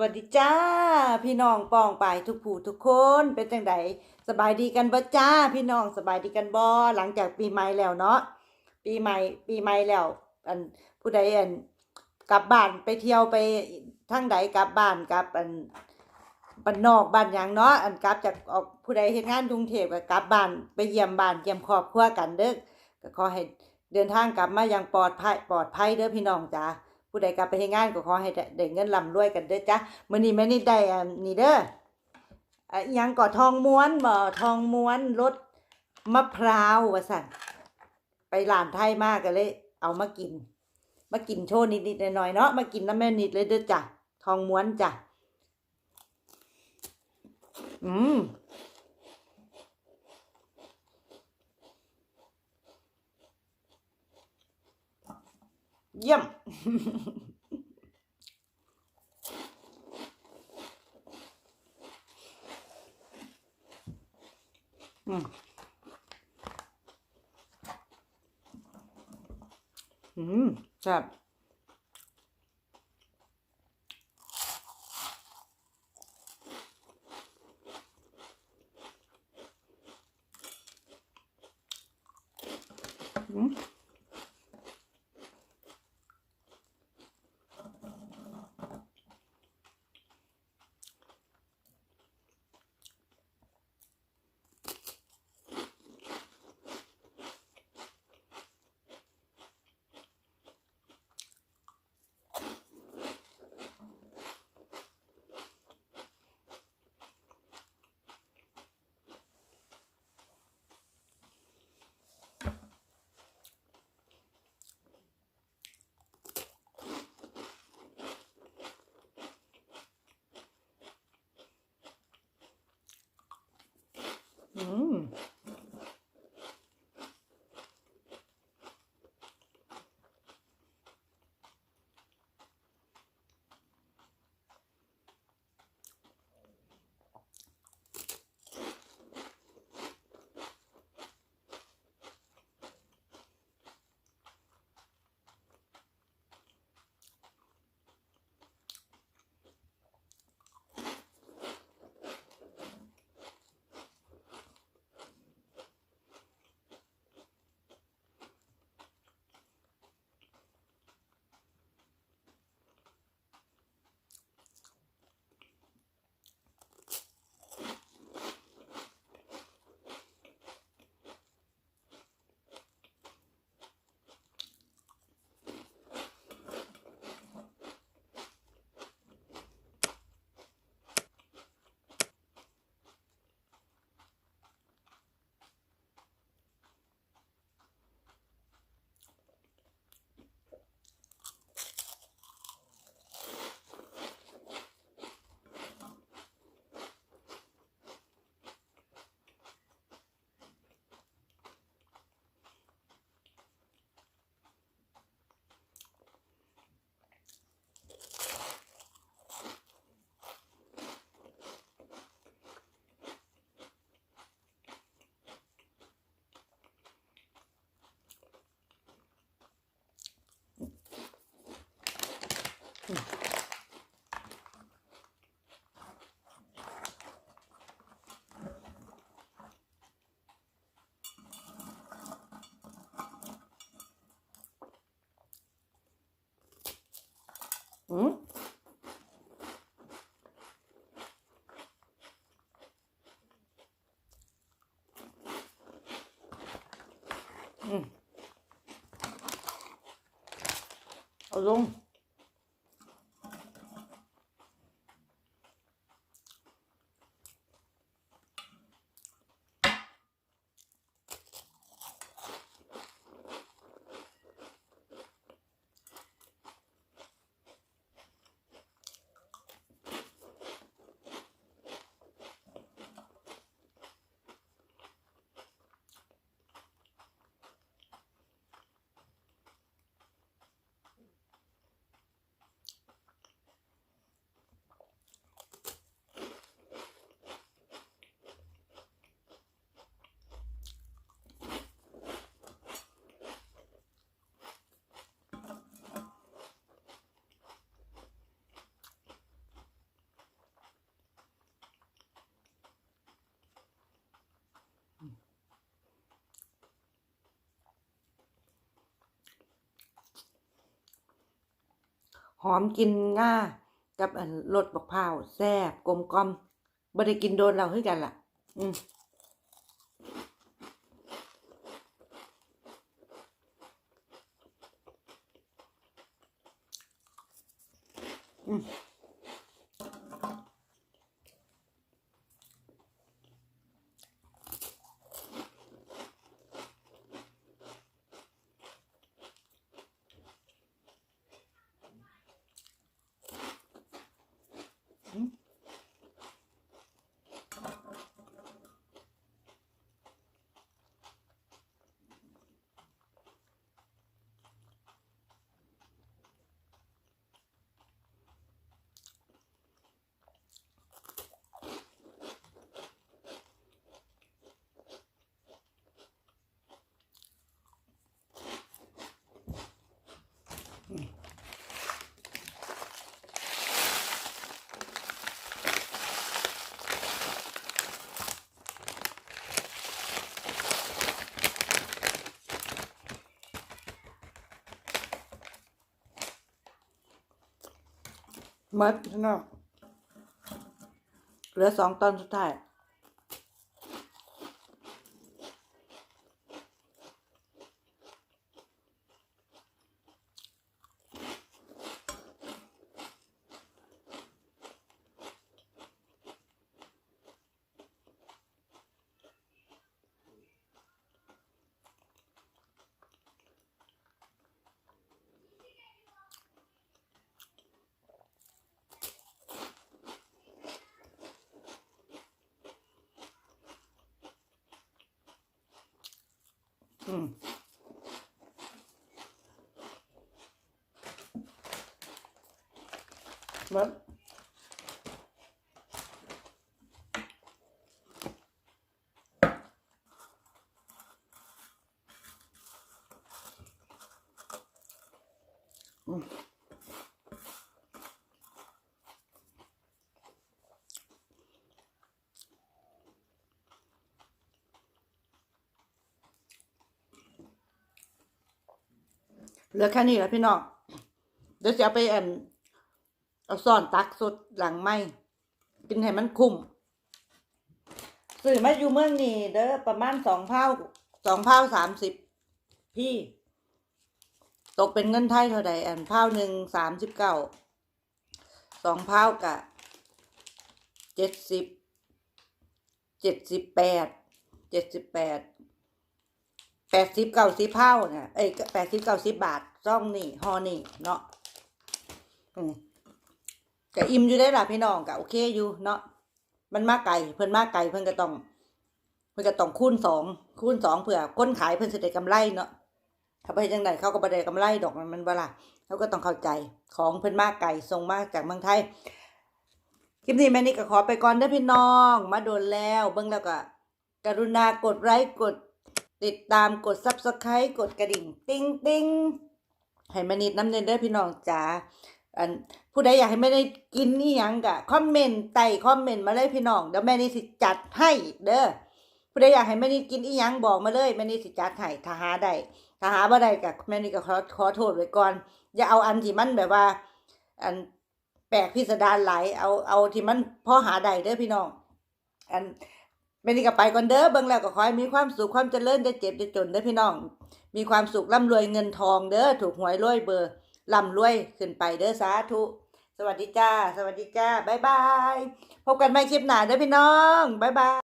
วัสดีจ้า พี่น้องปองไปทุกผู้ทุกคนเป็นจังไดสบายดีกันบ่จ้า พี่น้องสบายดีกันบ่หลังจากปีใหม่แล้วเนาะปีใหม่ปีใหม่แล้วอันผู้ใดอันกลับบ้านไปเที่ยวไปทางใดกลับบ้านกลับอันบ้านนอกบ้านหยังเนาะอันกลับจากออกผู้ใดเฮ็ดงานกรุงเทพก็กลับบ้านไปเยี่ยมบ้านเยี่ยมครอบครัวกันเด้อก็ขอให้เดินทางกลับมาอย่างปลอดภัยปลอดภัยเด้อพี่น้องจ้า ผู้ใดกลับไปเฮ็ดงานก็ขอให้ได้เงินร่ำรวยกันเด้อจ้ะมื้อนี้แม่นี่ได้อันนี่เด้ออะอิหยังก่อทองม้วนบ่ทองม้วนรสมะพร้าวว่าซั่นไปร้านไทยมาก็เลย เอามากิน มากินโชว์นิดๆหน่อยๆเนาะมากินน้ำแม่นิดเลยเด้อจ้ะทองม้วนจ้ะอืม เยี่ยม อืมอืมแซ่บ อืมอืม หอมกินง่ากับรสบักพร้าวแซ่บกลมกลมบ่ได้กินโดนเราให้กันล่ะ อืมอืม มัดพี่น้องเหลือสองตอนสุดท้าย อืมหมดอืม เหลือแค่นี้แหล้วพี่น้อง เดี๋ยวจะเอาไปแอันเอาซ่อนตักสดหลังไม่กินให้มันคุ้มซื้อมาอยู่เมืองนี่เด้อประมาณสองเผาสองเผาสามสิบพี่ ตกเป็นเงินไทยเท่าใดแอันเผาหนึ่งสามสิบเก้าสองเผากะเจ็ดสิบเจ็ดสิบแปดเจ็ดสิบแปด แปดสิบเก้าสิบเผาเนี่ยเอ้ยแปดสิบเก้าสิบบาทซ่องนี่ฮอนี่เนาะอืมก็อิ่มอยู่ได้ล่ะพี่น้องก็โอเคอยู่เนาะมันมากไก่เพิ่นมากไก่เพิ่นก็ต้องเพิ่นก็ต้องคูณสองคูณสองเผื่อคนขายเพิ่นสิได้กำไรเนาะถ้าไปจังไดเขาก็บ่ได้กำไรดอกมันมันบ่ล่ะเขาก็ต้องเข้าใจของเพิ่นมากไก่ส่งมาจากเมืองไทยคลิปนี้แม่นี่ก็ขอไปก่อนเด้อพี่น้อง มาโดนแล้ว เบิ่งแล้วก็กรุณากดไลค์กด ติดตามกด Subscribe กดกระดิ่ง ติ้งติ้งให้แม่นิดน้ำเนเด้พี่น้องจ๋าอันผู้ใดอยากให้แม่ได้กินนี่ยังกะคอมเมนต์ใต้คอมเมนต์มาเลยพี่น้องเดี๋ยวแม่นี่สิจัดให้เด้อผู้ใดอยากให้แม่นี่กินอีหยังบอกมาเลยแม่นี่สิจัดให้ถ้าหาได้ถ้าหาบ่ได้กะแม่นี่ก็ขอขอโทษไว้ก่อน อย่าเอาอันที่มันแบบว่า อันแปลกพิสดารหลายเอาเอาที่มันพอหาได้เด้อพี่น้อง อัน ไม่นี่ก็ไปก่อนเด้อเบิ่งแล้วก็ขอให้มีความสุขความเจริญได้เจ็บได้จนเด้อพี่น้อง มีความสุขร่ำรวยเงินทองเด้อถูกหวยรวยเบอร์ร่ำรวยขึ้นไปเด้อสาธุสวัสดีจ้า สวัสดีจ้า บ๊ายบาย พบกันใหม่คลิปหน้าเด้อพี่น้อง บ๊ายบาย